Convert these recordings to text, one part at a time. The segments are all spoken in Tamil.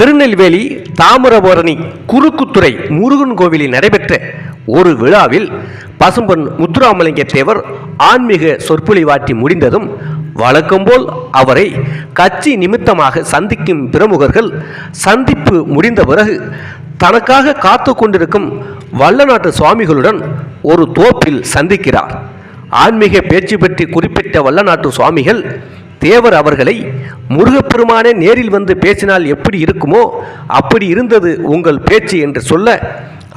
திருநெல்வேலி தாமிரபரணி குறுக்குத்துறை முருகன் கோவிலில் நடைபெற்ற ஒரு விழாவில் பசும்பொன் முத்துராமலிங்க தேவர் ஆன்மீக சொற்பொழிவாற்றி முடிந்ததும் வழக்கம்போல் அவரை கட்சி நிமித்தமாக சந்திக்கும் பிரமுகர்கள் சந்திப்பு முடிந்த பிறகு தனக்காக காத்து கொண்டிருக்கும் வல்லநாட்டு சுவாமிகளுடன் ஒரு தோப்பில் சந்திக்கிறார். ஆன்மீக பேச்சு பற்றி குறிப்பிட்ட வல்லநாட்டு சுவாமிகள் தேவர் அவர்களை முருகப்பெருமானே நேரில் வந்து பேசினால் எப்படி இருக்குமோ அப்படி இருந்தது உங்கள் பேச்சு என்று சொல்ல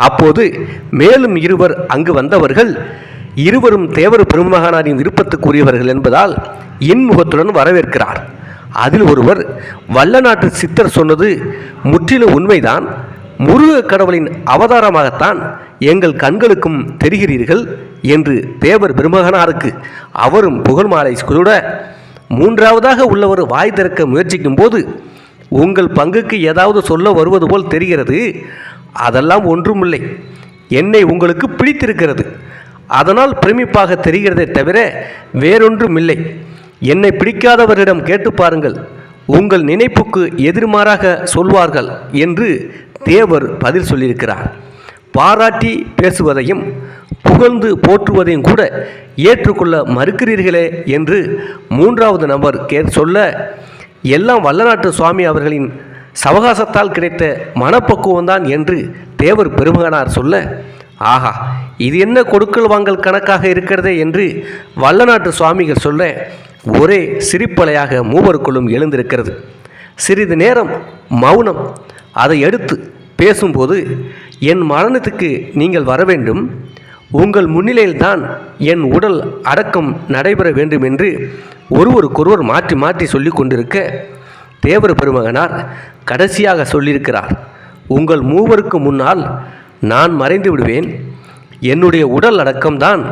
அப்போது மேலும் இருவர் அங்கு வந்தவர்கள் இருவரும் தேவர் பெருமகனாரின் விருப்பத்துக்குரியவர்கள் என்பதால் இன்முகத்துடன் வரவேற்கிறார். அதில் ஒருவர் வல்லநாட்டு சித்தர் சொன்னது முற்றிலும் உண்மைதான். முருக கடவுளின் அவதாரமாகத்தான் எங்கள் கண்களுக்கும் தெரிகிறீர்கள் என்று தேவர் பெருமகனாருக்கு அவரும் புகழ் மாலை கூட மூன்றாவதாக உள்ளவர் வாய் திறக்க முயற்சிக்கும் போது உங்கள் பங்குக்கு ஏதாவது சொல்ல வருவது போல் தெரிகிறது. அதெல்லாம் ஒன்றுமில்லை. என்னை உங்களுக்கு பிடித்திருக்கிறது. அதனால் பிரமிப்பாக தெரிகிறதே தவிர வேறொன்றும் இல்லை என்னை பிடிக்காதவரிடம் கேட்டு பாருங்கள். உங்கள் நினைப்புக்கு எதிர்மாறாக சொல்வார்கள் என்று தேவர் பதில் சொல்லியிருக்கிறார். பாராட்டி பேசுவதையும் புகழ்ந்து போற்றுவதையும் கூட ஏற்றுக்கொள்ள மறுக்கிறீர்களே என்று மூன்றாவது நபர் கே சொல்ல எல்லாம் வல்லநாட்டு சுவாமி அவர்களின் சவகாசத்தால் கிடைத்த மனப்பக்குவம்தான் என்று தேவர் பெருமகனார் சொல்ல ஆஹா இது என்ன கொடுக்கல் வாங்கல் கணக்காக இருக்கிறதே என்று வல்லநாட்டு சுவாமிகள் சொல்ல ஒரே சிரிப்பலையாக மூவருக்குள்ளும் எழுந்திருக்கிறது. சிறிது நேரம் மௌனம் அதை அடுத்து பேசும்போது என் மரணத்துக்கு நீங்கள் வர வேண்டும். உங்கள் முன்னிலையில்தான் என் உடல் அடக்கம் நடைபெற வேண்டும் என்று ஒருவருக்கொருவர் மாற்றி மாற்றி சொல்லி கொண்டிருக்க தேவர பெருமகனார் கடைசியாக சொல்லியிருக்கிறார். உங்கள் மூவருக்கு முன்னால் நான் மறைந்து விடுவேன். என்னுடைய உடல் அடக்கம்தான்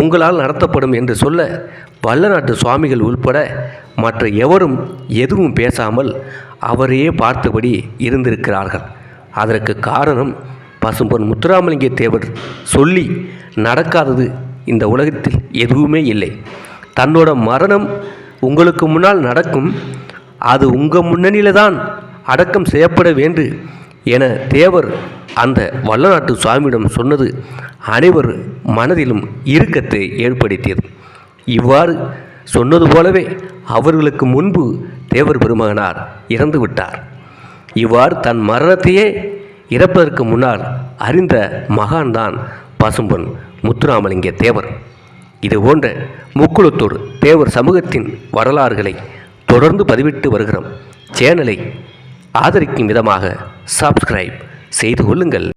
உங்களால் நடத்தப்படும் என்று சொல்ல வல்லநாட்டு சுவாமிகள் உள்பட மற்ற எவரும் எதுவும் பேசாமல் அவரையே பார்த்தபடி இருந்திருக்கிறார்கள். அதற்கு காரணம் பசும்பொன் முத்துராமலிங்க தேவர் சொல்லி நடக்காதது இந்த உலகத்தில் எதுவுமே இல்லை. தன்னோட மரணம் உங்களுக்கு முன்னால் நடக்கும். அது உங்கள் முன்னணியில் தான் அடக்கம் செய்யப்பட வேண்டு என தேவர் அந்த வல்லநாட்டு சுவாமியிடம் சொன்னது அனைவர் மனதிலும் இறுக்கத்தை ஏற்படுத்தியது. இவ்வாறு சொன்னது போலவே அவர்களுக்கு முன்பு தேவர் பெருமகனார் இறந்து விட்டார் இவ்வாறு தன் மரணத்தையே இறப்பதற்கு முன்னால் அறிந்த மகான்தான் பசும்பொன் முத்துராமலிங்க தேவர். இது போன்ற முக்குளத்தூர் தேவர் சமூகத்தின் வரலாறுகளை தொடர்ந்து பதிவிட்டு வருகிறோம். சேனலை ஆதரிக்கும் விதமாக சப்ஸ்கிரைப் செய்து கொள்ளுங்கள்.